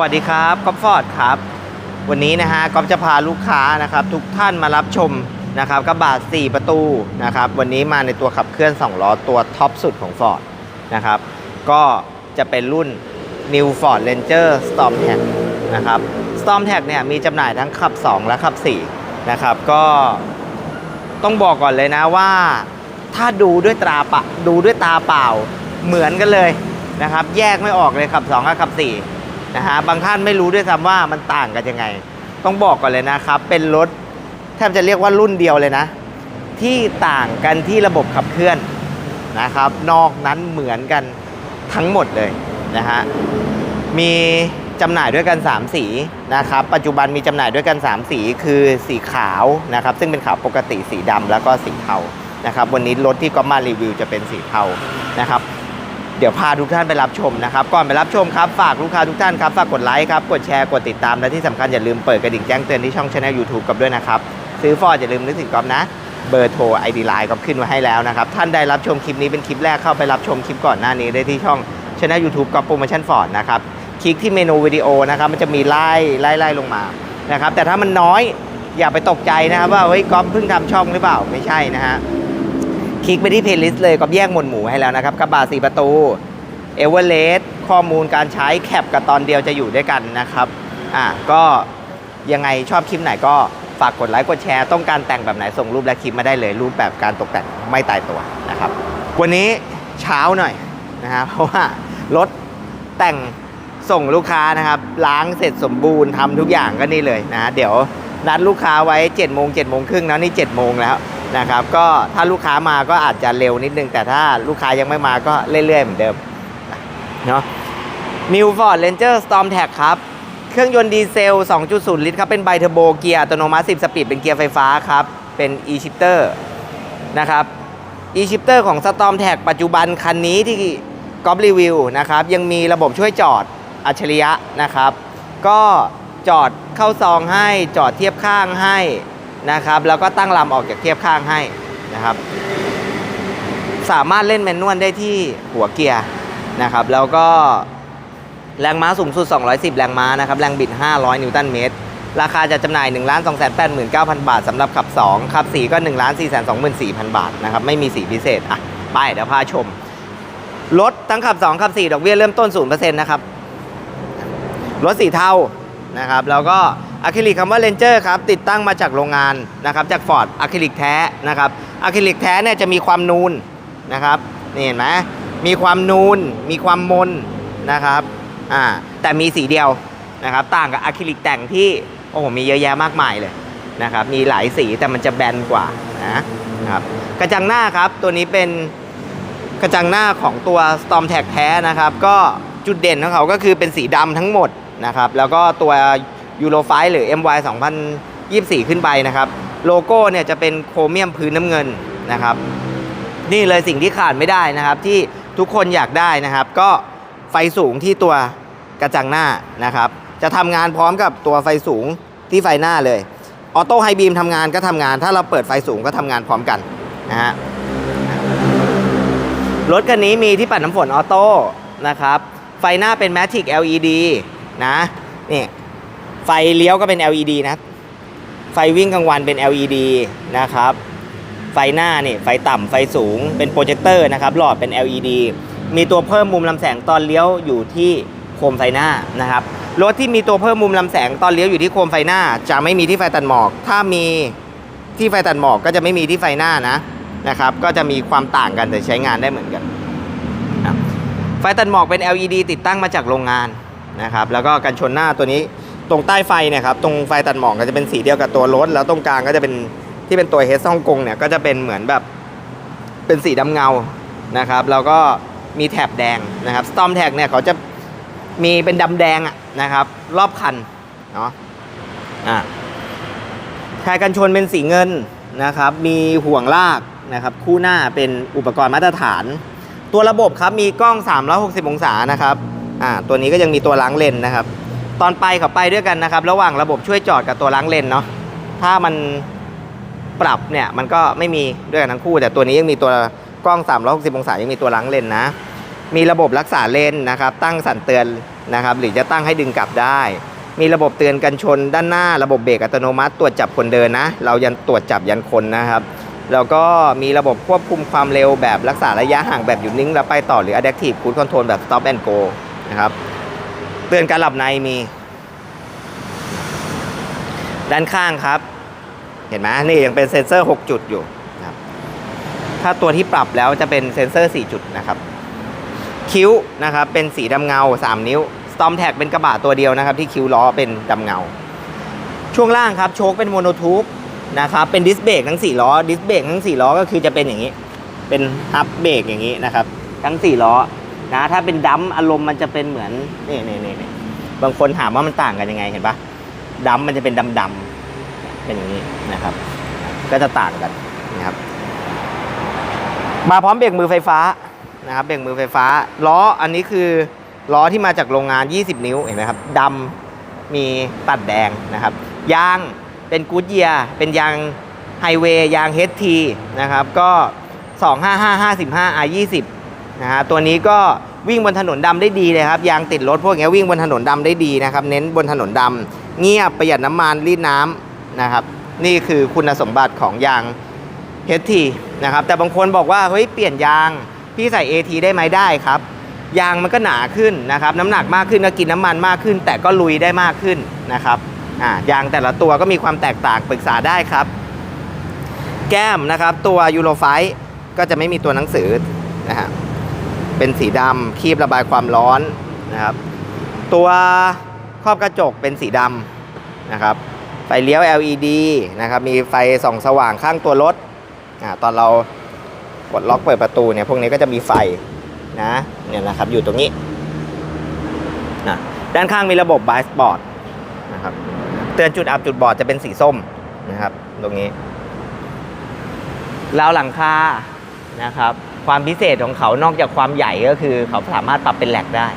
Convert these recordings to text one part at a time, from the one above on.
วัสดีครับก๊อฟฟอร์ดครับ วันนี้นะฮะก๊อฟจะพาลูกค้านะครับทุกท่านมารับชมนะครับกระบะ4 ประตูนะครับวันนี้มาในตัวขับเคลื่อน 2 ล้อตัวท็อปสุดของ Ford นะครับก็จะเป็นรุ่น New Ford Ranger Storm Tag นะครับ Storm Tag เนี่ยมีจำหน่ายทั้งขับ 2 และขับ4นะครับก็ต้องบอกก่อนเลยนะว่า ถ้าดูด้วยตาปะดูด้วยตาเปล่าเหมือนกันเลยนะครับแยกไม่ออกเลยขับ 2 กับขับ 4 นะฮะบางท่านไม่รู้ด้วยซ้ำว่ามันต่างกันยังไง ต้องบอกก่อนเลยนะครับ เป็นรถแทบจะเรียกว่ารุ่นเดียวเลยนะ ที่ต่างกันที่ระบบขับเคลื่อนนะครับ นอกนั้นเหมือนกันทั้งหมดเลยนะฮะมีจำหน่ายด้วยกัน 3 สีนะครับ ปัจจุบันมีจำหน่ายด้วยกัน 3 สีคือสีขาวนะครับ ซึ่งเป็นขาวปกติสีดำแล้วก็สีเทานะครับ วันนี้รถที่ก็มารีวิวจะเป็นสีเทานะครับ เดี๋ยวพาทุกท่านไปรับชมนะครับ ก่อนไปรับชมครับ ฝากลูกค้าทุกท่านครับ ฝากกดไลค์ครับ กดแชร์ กดติดตาม และที่สำคัญอย่าลืมเปิดกระดิ่งแจ้งเตือนที่ช่องช anel YouTube กับด้วยนะครับ ซื้อฟอร์ดอย่าลืมนึกถึงก๊อฟนะ เบอร์โทรไอดีไลน์ก๊อฟขึ้นมาให้แล้วนะครับ ท่านได้รับชมคลิปนี้เป็นคลิปแรกเข้าไปรับชมคลิปก่อนหน้านี้ได้ที่ช่องช anel YouTube ก๊อฟโปรโมชั่นฟอร์ดนะครับ คลิกที่เมนูวิดีโอนะครับ มันจะมีไล่ไล่ไล่ลงมา นะครับ แต่ถ้ามันน้อยอย่าไปตกใจนะครับว่าเฮ้ยก๊อฟเพิ่งทำช่องหรือเปล่าไม่ใช่นะฮะ คลิกไปที่เพลย์ลิสต์เลยก็แยกหมวดหมู่ให้แล้วนะครับกระบะสีประตูเอเวอเรสต์ข้อมูลการใช้แคปกับตอนเดียวจะอยู่ด้วยกันนะครับอะก็ยังไงชอบคลิปไหนก็ฝากกดไลค์กดแชร์ต้องการแต่งแบบไหนส่งรูปและคลิปมาได้เลย รูปแบบการตกแต่งไม่ตายตัวนะครับ วันนี้เช้าหน่อยนะฮะเพราะว่ารถแต่งส่งลูกค้านะครับ ล้างเสร็จสมบูรณ์ทำทุกอย่างก็นี่เลยนะ เดี๋ยว นัดลูกค้าไว้7จ็ดโมงเจ็ดโมงครึ่งแล้วนี่7จ็ดโมงแล้วนะครับก็ถ้าลูกค้ามาก็อาจจะเร็วนิดนึง แต่ถ้าลูกค้ายังไม่มาก็เรื่อยๆเหมือนเดิมเนาะ New Ford Ranger Storm Tag ครับ เครื่องยนต์ดีเซล 2.0 ลิตรครับ เป็นไบเทอร์โบเกียร์อัตโนมัติ 10 สปีด เป็นเกียร์ไฟฟ้าครับ เป็น e-shifter นะครับ e-shifter ของ Storm Tag ปัจจุบันคันนี้ที่ก๊อฟรีวิวนะครับ ยังมีระบบช่วยจอดอัจฉริยะนะครับ ก็ จอดเข้าซองให้ จอดเทียบข้างให้นะครับ แล้วก็ตั้งลำออกจากเทียบข้างให้นะครับ สามารถเล่นแมนนวลได้ที่หัวเกียร์นะครับ แล้วก็แรงม้าสูงสุด 210 แรงม้านะครับ แรงบิด 500 นิวตันเมตร ราคาจะจำหน่าย 1 2 8 9 0 0 0บาทสำหรับขับ 2 ขับ 4 ก็ 1 4 2 4 0 0 0 บาทนะครับ ไม่มีสีพิเศษ อะ ไป เดี๋ยวพาชม รถทั้งขับ 2 ขับ 4 ดอกเบี้ยเริ่มต้น 0%นะครับ รถสีเทา นะครับแล้วก็อะคริลิกคำว่าเลนเจอร์ครับติดตั้งมาจากโรงงานนะครับจากฟอร์ดอะคริลิกแท้นะครับอะคริลิกแท้เนี่ยจะมีความนูนนะครับนี่เห็นไหมมีความนูน มีความมนนะครับอ่าแต่มีสีเดียวนะครับต่างกับอะคริลิกแต่งที่โอ้โหมีเยอะแยะมากมายเลยนะครับมีหลายสีแต่มันจะแบนกว่านะนะครับกระจังหน้าครับตัวนี้เป็นกระจังหน้าของตัว Storm Tag แท้นะครับ ก็จุดเด่นของเขาก็คือเป็นสีดำทั้งหมด นะครับ แล้วก็ตัว Euro 5หรือ MY 2024 ขึ้นไปนะครับ โลโก้เนี่ยจะเป็นโครเมียมพื้นน้ำเงินนะครับ นี่เลยสิ่งที่ขาดไม่ได้นะครับ ที่ทุกคนอยากได้นะครับ ก็ไฟสูงที่ตัวกระจังหน้านะครับ จะทำงานพร้อมกับตัวไฟสูงที่ไฟหน้าเลยออโต้ไฮบีมทำงานก็ทำงาน ถ้าเราเปิดไฟสูงก็ทำงานพร้อมกันนะฮะรถคันนี้มีที่ปัดน้ำฝนออโต้นะครับ ไฟหน้าเป็น Matic LED นะนี่ไฟเลี้ยวก็เป็น LED นะ ไฟวิ่งกลางวันเป็น LED นะครับ ไฟหน้านี่ไฟต่ำไฟสูงเป็นโปรเจคเตอร์นะครับ หลอดเป็น LED มีตัวเพิ่มมุมลำแสงตอนเลี้ยวอยู่ที่โคมไฟหน้านะครับ รถที่มีตัวเพิ่มมุมลำแสงตอนเลี้ยวอยู่ที่โคมไฟหน้า จะไม่มีที่ไฟตัดหมอก ถ้ามีที่ไฟตัดหมอกก็จะไม่มีที่ไฟหน้านะนะครับ ก็จะมีความต่างกันแต่ใช้งานได้เหมือนกัน ไฟตัดหมอกเป็น LED ติดตั้งมาจากโรงงาน นะครับแล้วก็กันชนหน้าตัวนี้ตรงใต้ไฟเนี่ยครับตรงไฟตัดหมอกก็จะเป็นสีเดียวกับตัวรถ แล้วตรงกลางก็จะเป็นที่เป็นตัวเฮดฮ่องกงเนี่ยก็จะเป็นเหมือนแบบเป็นสีดำเงานะครับแล้วก็มีแถบแดงนะครับ Storm Tag เนี่ยเขาจะมีเป็นดำแดงนะครับรอบคันเนาะอ่าแพรกันชนเป็นสีเงินนะครับมีห่วงลากนะครับคู่หน้าเป็นอุปกรณ์มาตรฐาน ตัวระบบครับมีกล้อง 360 องศานะครับ อ่าตัวนี้ก็ยังมีตัวล้างเลนนะครับ ตอนไปเขาไปด้วยกันนะครับ ระหว่างระบบช่วยจอดกับตัวล้างเลนเนาะถ้ามันปรับเนี่ยมันก็ไม่มีด้วยกันทั้งคู่ แต่ตัวนี้ยังมีตัวกล้อง 360 องศายังมีตัวล้างเลนนะ มีระบบรักษาเลนนะครับ ตั้งสั่นเตือนนะครับ หรือจะตั้งให้ดึงกลับได้ มีระบบเตือนกันชนด้านหน้า ระบบเบรกอัตโนมัติตรวจจับคนเดินนะ เรายันตรวจจับยันคนนะครับ แล้วก็มีระบบควบคุมความเร็วแบบรักษาระยะห่างแบบหยุดนิ่งแล้วไปต่อหรือ adaptive cruise control แบบ stop and go นะครับ เตือนการหลับในมี ด้านข้างครับ เห็นไหมนี่ยังเป็นเซ็นเซอร์ 6 จุดอยู่นะครับถ้าตัวที่ปรับแล้วจะเป็นเซ็นเซอร์ 4 จุดนะครับ คิ้วนะครับเป็นสีดำเงา 3 นิ้ว Storm Tag เป็นกระบะตัวเดียวนะครับ ที่คิ้วล้อเป็นดำเงา ช่วงล่างครับโชคเป็นโมโนทูบนะครับเป็นดิสเบรกทั้ง 4 ล้อ ดิสเบรกทั้ง 4 ล้อก็คือจะเป็นอย่างนี้ เป็นอัพเบรกอย่างนี้นะครับ ทั้ง 4 ล้อ นะถ้าเป็นดัมอารมณ์มันจะเป็นเหมือนนี่นี่นี่นี่บางคนถามว่ามันต่างกันยังไงเห็นปะดัมมันจะเป็นดำดำเป็นอย่างนี้นะครับ ก็จะต่างกันนะครับมาพร้อมเบรกมือไฟฟ้านะครับเบรกมือไฟฟ้าล้ออันนี้คือล้อที่มาจากโรงงาน 20 นิ้วเห็นไหมครับดำมีตัดแดงนะครับ ยางเป็นกูดเยียเป็นยางไฮเวย์ยาง HT นะครับก็ 255 55 R20 นะฮะตัวนี้ก็วิ่งบนถนนดำได้ดีเลยครับยางติดรถพวกนี้วิ่งบนถนนดำได้ดีนะครับ เน้นบนถนนดำเงียบประหยัดน้ำมันรีดน้ำนะครับ นี่คือคุณสมบัติของยาง HT นะครับ แต่บางคนบอกว่าเฮ้ยเปลี่ยนยางพี่ใส่ AT ได้ไหมได้ครับ ยางมันก็หนาขึ้นนะครับ น้ำหนักมากขึ้นก็กินน้ำมันมากขึ้น แต่ก็ลุยได้มากขึ้นนะครับอ่ายางแต่ละตัวก็มีความแตกต่างปรึกษาได้ครับ แก้มนะครับตัวยูโรไฟก็จะไม่มีตัวหนังสือนะฮะ เป็นสีดำคีบระบายความร้อนนะครับ ตัวครอบกระจกเป็นสีดำนะครับไฟเลี้ยว LED นะครับ มีไฟส่องสว่างข้างตัวรถอ่าตอนเรากดล็อกเปิดประตูเนี่ยพวกนี้ก็จะมีไฟนะเนี่ยนะครับอยู่ตรงนี้นะด้านข้างมีระบบ b บ s p o r t นะครับเตือนจุดอับจุดบอดจะเป็นสีส้มนะครับ ตรงนี้ราวหลังคานะครับ ความพิเศษของเขานอกจากความใหญ่ก็คือ เขาสามารถปรับเป็นแหลกได้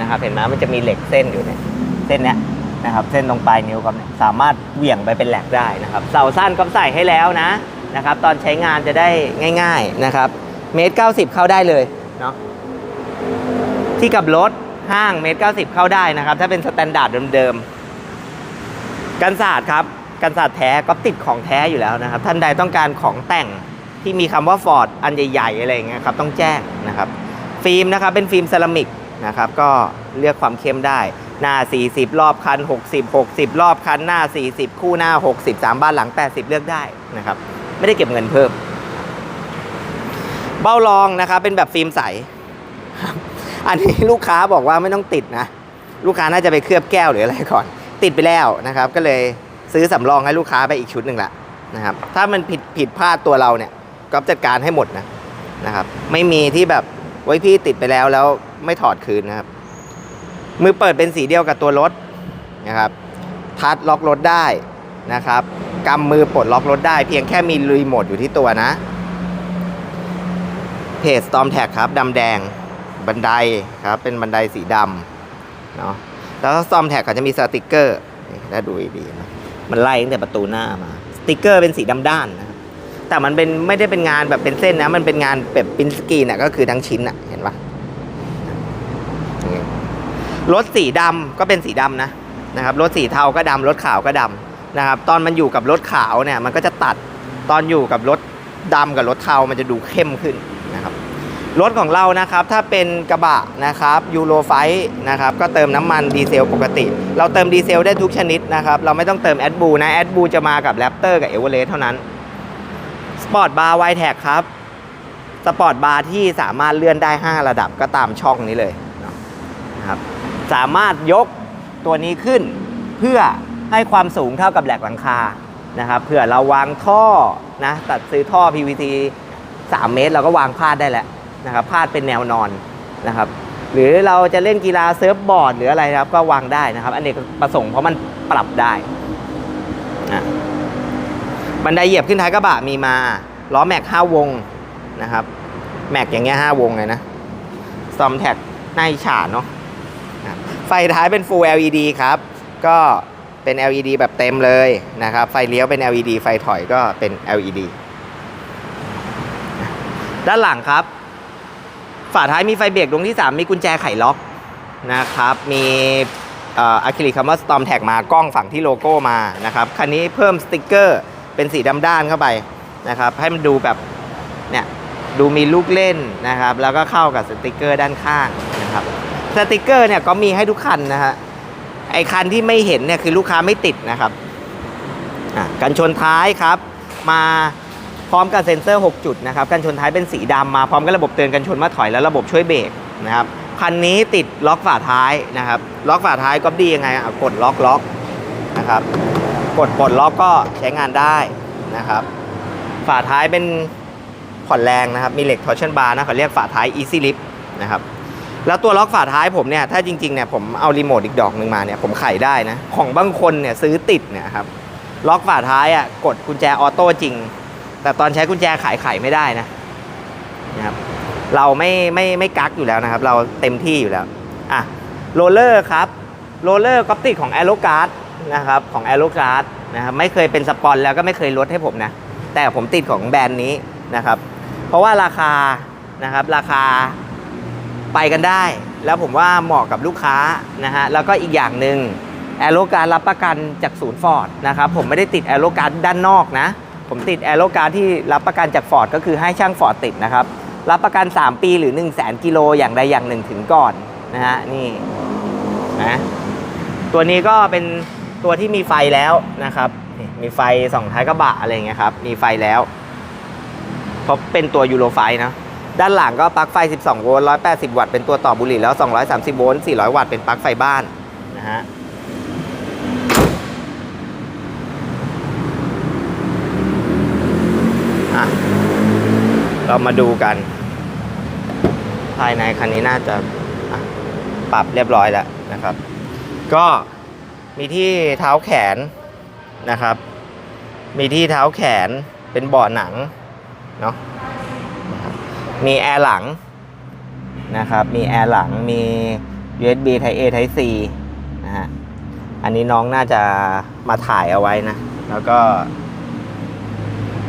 นะครับ เห็นไหมมันจะมีเหล็กเส้นอยู่เนี่ยเส้นเนี้ยนะครับ เส้นตรงปลายนิ้วครับเนี่ยสามารถเหวี่ยงไปเป็นแหลกได้นะครับเสาสั้นก็ใส่ให้แล้วนะนะครับ ตอนใช้งานจะได้ง่าย ๆนะครับเมตรเก้าสิบเข้าได้เลยเนาะที่กับรถห้างเมตรเก้าสิบเข้าได้นะครับ ถ้าเป็นสแตนดาร์ดเดิมๆกันศาสตร์ครับกันศาสตร์แท้ก็ติดของแท้อยู่แล้วนะครับ ท่านใดต้องการของแต่ง ที่มีคำว่าฟอร์ดอันใหญ่ๆอะไรอย่างเงี้ยครับต้องแจ้งนะครับ ฟิล์มนะครับเป็นฟิล์มเซรามิกนะครับก็เลือกความเข้มได้หน้า 40 รอบคัน 60 60 รอบคันหน้า 40 คู่หน้า 60 3 บ้านหลัง 80 เลือกได้นะครับ ไม่ได้เก็บเงินเพิ่ม เบ้ารองนะครับเป็นแบบฟิล์มใส อันนี้ลูกค้าบอกว่าไม่ต้องติดนะ ลูกค้าน่าจะไปเคลือบแก้วหรืออะไรก่อน ติดไปแล้วนะครับ ก็เลยซื้อสำรองให้ลูกค้าไปอีกชุดหนึ่งละนะครับ ถ้ามันผิดผิดพลาดตัวเราเนี่ย ก็จัดการให้หมดนะนะครับ ไม่มีที่แบบไว้พี่ติดไปแล้วแล้วไม่ถอดคืนนะครับ มือเปิดเป็นสีเดียวกับตัวรถนะครับทัดล็อกรถได้นะครับกำมือปลดล็อกรถได้ เพียงแค่มีรีโมทอยู่ที่ตัวนะเพจ Storm Tag ครับดำแดงบันไดครับ เป็นบันไดสีดำเนาะแล้ว Storm Tag เขาจะมีสติกเกอร์นี่ถ้าดูดีมันไล่ตั้งแต่ประตูหน้ามา สติกเกอร์เป็นสีดำด้านนะ แต่มันเป็นไม่ได้เป็นงานแบบเป็นเส้นนะ มันเป็นงานแบบปรินสกรีน่ะก็คือทั้งชิ้นน่ะเห็นปะรถสีดำก็เป็นสีดำนะนะครับรถสีเทาก็ดำรถขาวก็ดำนะครับ ตอนมันอยู่กับรถขาวเนี่ย มันก็จะตัดตอนอยู่กับรถดำกับรถเทามันจะดูเข้มขึ้นนะครับรถของเรานะครับถ้าเป็นกระบะนะครับยูโรไฟนะครับก็เติมน้ำมันดีเซลปกติ เราเติมดีเซลได้ทุกชนิดนะครับ เราไม่ต้องเติมแอดบูนะแอดบูจะมากับแรปเตอร์กับเอเวอเรสต์เท่านั้น สปอร์ตบาร์ไวแท็กครับ สปอร์ตบาร์ที่สามารถเลื่อนได้ 5 ระดับก็ตามช่องนี้เลยนะครับ สามารถยกตัวนี้ขึ้นเพื่อให้ความสูงเท่ากับแหลกหลังคานะครับเพื่อเราวางท่อนะตัดซื้อท่อ PVC 3 เมตร เราก็วางพาดได้แล้วนะครับพาดเป็นแนวนอนนะครับ หรือเราจะเล่นกีฬาเซิร์ฟบอร์ดหรืออะไรนะครับ ก็วางได้นะครับ อันนี้ประสงค์เพราะมันปรับได้นะ บันไดเหยียบขึ้นท้ายกระบะมีมาล้อแม็ก5วงนะครับ แม็กอย่างเงี้ย5วงเลยนะซอมแท็กหน้าฉาเนาะไฟท้ายเป็น Full LED ครับ ก็เป็น LED แบบเต็มเลยนะครับ ไฟเลี้ยวเป็น LED ไฟถอยก็เป็น LED ด้านหลังครับ ฝาท้ายมีไฟเบรกดวงที่ 3 มีกุญแจไขล็อกนะครับ มีอะคริลิกคัมเมอร์สตอมแทกมากล้องฝั่งที่โลโก้มานะครับ คันนี้เพิ่มสติกเกอร์ เป็นสีดำด้านเข้าไปนะครับ ให้มันดูแบบเนี่ยดูมีลูกเล่นนะครับ แล้วก็เข้ากับสติกเกอร์ด้านข้างนะครับสติกเกอร์เนี่ยก็มีให้ทุกคันนะฮะไอคันที่ไม่เห็นเนี่ยคือลูกค้าไม่ติดนะครับกันชนท้ายครับ มาพร้อมกับเซ็นเซอร์ 6 จุดนะครับกันชนท้ายเป็นสีดำมาพร้อมกับระบบเตือนกันชนมาถอยและระบบช่วยเบรกนะครับคันนี้ติดล็อกฝาท้ายนะครับ ล็อกฝาท้ายก็ดียังไงอะกดล็อกล็อกนะครับ กดปลดล็อกก็ใช้งานได้นะครับ ฝาท้ายเป็นผ่อนแรงนะครับ มีเหล็กทอร์ชันบาร์นะเขาเรียกฝาท้าย Easy Lift นะครับแล้วตัวล็อกฝาท้ายผมเนี่ยถ้าจริงๆเนี่ยผมเอารีโมทอีกดอกหนึ่งมาเนี่ยผมไขได้นะ ของบางคนเนี่ยซื้อติดเนี่ยครับล็อกฝาท้ายอะกดกุญแจออโต้จริง แต่ตอนใช้กุญแจไขไขไม่ได้นะนะครับเราไม่ไม่ไม่กักอยู่แล้วนะครับ เราเต็มที่อยู่แล้วอะโรลเลอร์ครับโรลเลอร์ก็ติดของแอโรการ์ด นะครับของแอโรการ์ดนะครับไม่เคยเป็นสปอนแล้วก็ไม่เคยลดให้ผมนะ แต่ผมติดของแบรนด์นี้นะครับ เพราะว่าราคานะครับราคาไปกันได้ แล้วผมว่าเหมาะกับลูกค้านะฮะแล้วก็อีกอย่างหนึ่งแอโรการรับประกันจากศูนย์ฟอร์ดนะครับผมไม่ได้ติดแอโรการด้านนอกนะ ผมติดแอโรการที่รับประกันจากฟอร์ดก็คือให้ช่างฟอร์ดติดนะครับ รับประกัน 3 ปีหรือ 1 0 0 0 0แกิโลอย่างใดอย่างหนึ่งถึงก่อนนะฮะนี่นะตัวนี้ก็เป็น ตัวที่มีไฟแล้วนะครับ มีไฟสองท้ายกระบะอะไรเงี้ยครับ มีไฟแล้ว เพราะเป็นตัวยูโรไฟนะ ด้านหลังก็ปลั๊กไฟ 12 โวลต์ 180 วัตต์ เป็นตัวต่อบุหรี่แล้ว 230 โวลต์ 400 วัตต์ เป็นปลั๊กไฟบ้านนะฮะ เรามาดูกัน ภายในคันนี้น่าจะะปรับเรียบร้อยแล้วนะครับ ก็ มีที่เท้าแขนนะครับ มีที่เท้าแขนเป็นเบาะหนังเนาะมีแอร์หลังนะครับ มีแอร์หลัง มี USB Type A Type C นะฮะ อันนี้น้องน่าจะมาถ่ายเอาไว้นะ แล้วก็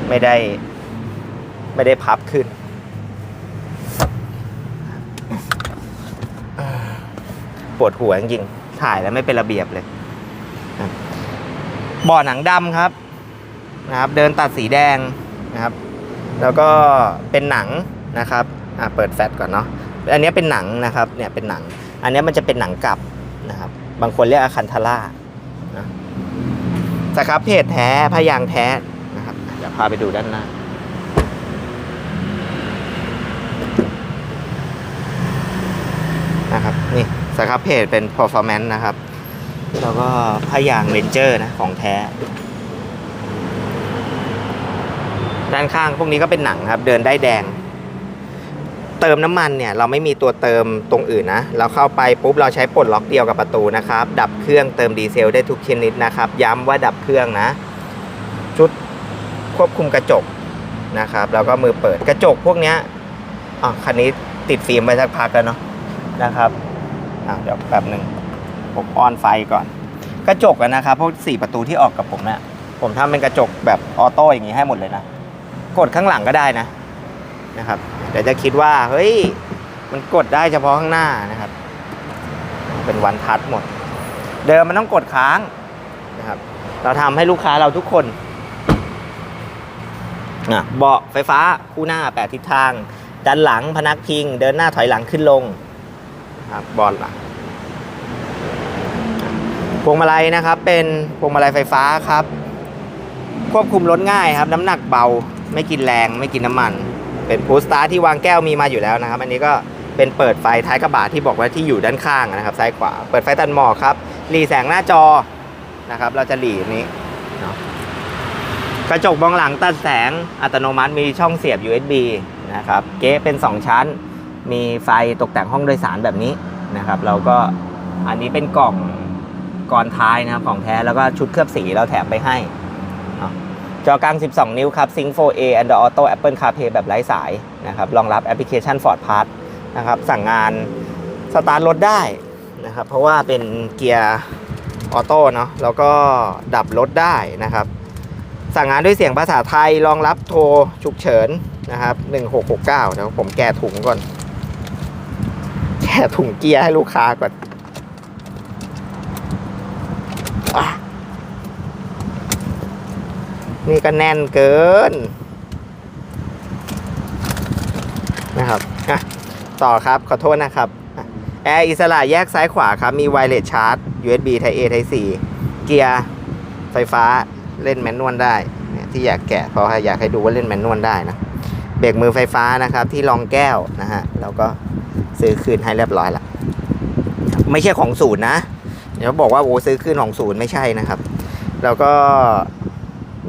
ไม่ได้ไม่ได้พับขึ้น ปวดหัวจริง ถ่ายแล้วไม่เป็นระเบียบเลย บ่อหนังดำครับนะครับ เดินตัดสีแดงนะครับ แล้วก็เป็นหนังนะครับอะเปิดแฟลชก่อนเนาะอันนี้เป็นหนังนะครับเนี่ยเป็นหนัง อันนี้มันจะเป็นหนังกลับนะครับ บางคนเรียกอาคันทาร่านะสครับเพจแท้พยางแท้นะครับเดี๋ยวพาไปดูด้านหน้านะครับนี่สครับเพจเป็น performance นะครับ แล้วก็พยางเรนเจอร์นะของแท้ ด้านข้างพวกนี้ก็เป็นหนังครับ เดินได้แดง เติมน้ำมันเนี่ย เราไม่มีตัวเติมตรงอื่นนะ เราเข้าไปปุ๊บเราใช้ปลดล็อกเดียวกับประตูนะครับ ดับเครื่องเติมดีเซลได้ทุกชนิดนะครับ ย้ำว่าดับเครื่องนะ ชุดควบคุมกระจกนะครับ แล้วก็มือเปิดกระจกพวกเนี้ยอะคันนี้ติดฟิล์มไปสักพักแล้วเนาะนะครับอะเดี๋ยวแป๊บหนึ่ง ผมออนไฟก่อน กระจกนะครับพวกสี่ประตูที่ออกกับผมเนะี่ยผมทำเป็นกระจกแบบออโต้อย่างนี้ให้หมดเลยนะ กดข้างหลังก็ได้นะนะครับเดี๋ยวจะคิดว่าเฮ้ยมันกดได้เฉพาะข้างหน้านะครับ เป็นวันทัชหมด เดิมมันต้องกดค้างนะครับ เราทำให้ลูกค้าเราทุกคนอะเบาะไฟฟ้าคู่หน้าแปดทิศทาง ด้านหลังพนักพิง เดินหน้าถอยหลังขึ้นลงนะครับบอลหลัง พวงมาลัยนะครับ เป็นพวงมาลัยไฟฟ้าครับ ควบคุมรถง่ายครับ น้ำหนักเบาไม่กินแรงไม่กินน้ำมัน เป็นพูสตาร์ที่วางแก้วมีมาอยู่แล้วนะครับ อันนี้ก็เป็นเปิดไฟท้ายกระบะที่บอกว่าที่อยู่ด้านข้างนะครับ ซ้ายขวา เปิดไฟตัดหมอกครับหลีแสงหน้าจอนะครับ เราจะหลีนี้เนาะกระจกมองหลังตัดแสงอัตโนมัติมีช่องเสียบ USB นะครับเก๊เป็น 2 ชั้น มีไฟตกแต่งห้องโดยสารแบบนี้นะครับ เราก็อันนี้เป็นกล่อง ก่อนท้ายนะครับของแท้แล้วก็ชุดเคลือบสีเราแถมไปให้จอกลาง 12 นิ้วครับ Sync 4A Android Auto Apple CarPlay แบบไร้สายนะครับรองรับแอปพลิเคชัน Ford Pass นะครับสั่งงานสตาร์ทรถได้นะครับเพราะว่าเป็นเกียร์ออโต้เนาะแล้วก็ดับรถได้นะครับ สั่งงานด้วยเสียงภาษาไทยรองรับโทรฉุกเฉินนะครับ 1669เดี๋ยวผมแกะถุงก่อนแถะถุงเกียร์ให้ลูกค้าก่อนอะ นี่ก็แน่นเกิน นะครับต่อครับ ขอโทษนะครับ แอร์อิสระแยกซ้ายขวาครับ มีไวเลสชาร์จ USB Type A Type C เกียร์ไฟฟ้าเล่นแมนนวลได้ที่อยากแกะเพราะว่าอยากให้ดูว่าเล่นแมนนวลได้นะเบรกมือไฟฟ้านะครับ ที่รองแก้วนะฮะแล้วก็ซื้อคืนให้เรียบร้อยละไม่ใช่ของศูนย์นะเดี๋ยวบอกว่าโอ้ซื้อคืนของศูนย์ไม่ใช่นะครับ แล้วก็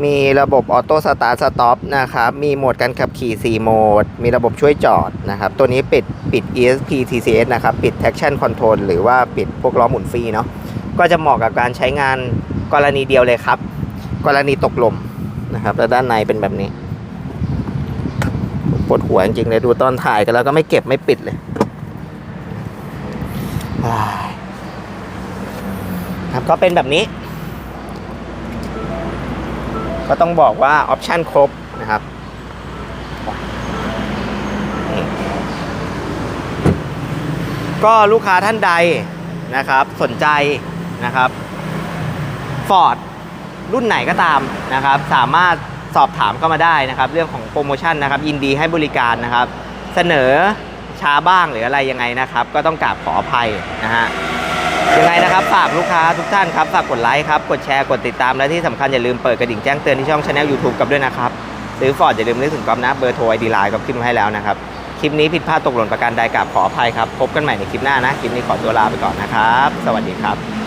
มีระบบออโต้สตาร์ทสต็อปนะครับ มีโหมดการขับขี่ 4 โหมด มีระบบช่วยจอดนะครับ ตัวนี้ปิดปิด ESP TCS นะครับ ปิด traction control หรือว่าปิดพวกล้อหมุนฟรีเนาะ ก็จะเหมาะกับการใช้งานกรณีเดียวเลยครับ กรณีตกลมนะครับ แล้วด้านในเป็นแบบนี้ ปวดหัวจริงๆเลย ดูตอนถ่ายกันแล้วก็ไม่เก็บไม่ปิดเลยอ้ายครับก็เป็นแบบนี้ ก็ต้องบอกว่าออปชันครบนะครับ ก็ลูกค้าท่านใดนะครับสนใจนะครับฟอร์ดรุ่นไหนก็ตามนะครับ สามารถสอบถามเข้ามาได้นะครับ เรื่องของโปรโมชั่นนะครับ ยินดีให้บริการนะครับ เสนอช้าบ้างหรืออะไรยังไงนะครับ ก็ต้องกราบขออภัยนะฮะ ยังไงนะครับฝากลูกค้าทุกท่านครับฝากกดไลค์ครับ กดแชร์กดติดตามและที่สำคัญอย่าลืมเปิดกระดิ่งแจ้งเตือนที่ช่องช anel YouTube กับด้วยนะครับ ซื้อฟอร์ดอย่าลืมนึกถึงก๊อมนะเบอร์โทรไอดีไลน์ก็ขึ้นมาให้แล้วนะครับ คลิปนี้ผิดพลาดตกหล่นประการใดกราบขออภัยครับ พบกันใหม่ในคลิปหน้านะ คลิปนี้ขอตัวลาไปก่อนนะครับ สวัสดีครับ